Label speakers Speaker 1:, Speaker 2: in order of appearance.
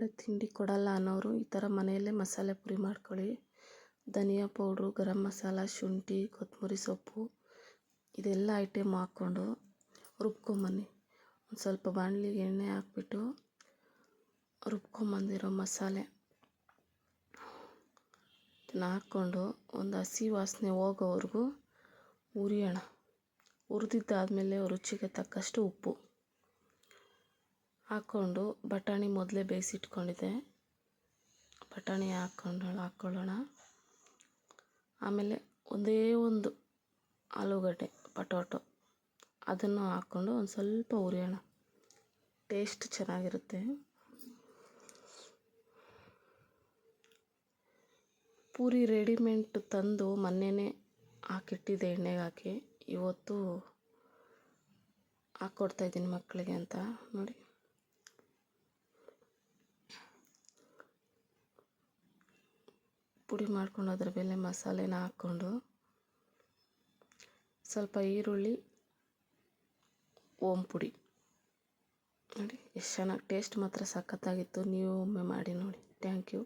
Speaker 1: ಹೊರಗಡೆ ತಿಂಡಿ ಕೊಡಲ್ಲ ಅನ್ನೋರು ಈ ಥರ ಮನೆಯಲ್ಲೇ ಮಸಾಲೆ ಪುಡಿ ಮಾಡ್ಕೊಳ್ಳಿ. ಧನಿಯಾ ಪೌಡ್ರು, ಗರಂ ಮಸಾಲ, ಶುಂಠಿ ಕೊತ್ತಂಬರಿ ಸೊಪ್ಪು, ಇದೆಲ್ಲ ಐಟಮ್ ಹಾಕ್ಕೊಂಡು ರುಬ್ಕೊಂಬನ್ನಿ. ಒಂದು ಸ್ವಲ್ಪ ಬಾಣಲಿಗೆ ಎಣ್ಣೆ ಹಾಕ್ಬಿಟ್ಟು ರುಬ್ಕೊಂಬಂದಿರೋ ಮಸಾಲೆ ಹಾಕ್ಕೊಂಡು ಒಂದು ಹಸಿ ವಾಸನೆ ಹೋಗೋವರೆಗೂ ಹುರಿಯೋಣ. ಹುರಿದಿದ್ದಾದ್ಮೇಲೆ ರುಚಿಗೆ ತಕ್ಕಷ್ಟು ಉಪ್ಪು. ಹಾಕ್ಕೊಂಡು ಬಟಾಣಿ ಮೊದಲೇ ಬೇಯಿಸಿಟ್ಕೊಂಡಿದ್ದೆ. ಬಟಾಣಿ ಹಾಕ್ಕೊಂಡು ಹಾಕ್ಕೊಳ್ಳೋಣ. ಆಮೇಲೆ ಒಂದೇ ಒಂದು ಆಲೂಗಡ್ಡೆ, ಪಟೋಟೊ ಅದನ್ನು ಹಾಕ್ಕೊಂಡು ಒಂದು ಸ್ವಲ್ಪ ಹುರಿಯೋಣ. ಟೇಸ್ಟ್ ಚೆನ್ನಾಗಿರುತ್ತೆ. ಪೂರಿ ರೆಡಿಮೆಂಟ್ ತಂದು ಮೊನ್ನೆನೇ ಹಾಕಿಟ್ಟಿದ್ದೆ ಎಣ್ಣೆಗೆ ಹಾಕಿ. ಇವತ್ತು ಹಾಕ್ಕೊಡ್ತಾಯಿದ್ದೀನಿ ಮಕ್ಕಳಿಗೆ ಅಂತ. ನೋಡಿ. ಪುಡಿ ಮಾಡಿಕೊಂಡು ಅದರ ಮೇಲೆ ಮಸಾಲೆನ ಹಾಕ್ಕೊಂಡು ಸ್ವಲ್ಪ ಈರುಳ್ಳಿ, ಓಮ್ ಪುಡಿ. ನೋಡಿ, ಎಷ್ಟು ಚೆನ್ನಾಗಿ ಟೇಸ್ಟ್ ಮಾತ್ರ ಸಖತ್ತಾಗಿತ್ತು. ನೀವು ಒಮ್ಮೆ ಮಾಡಿ ನೋಡಿ. Thank you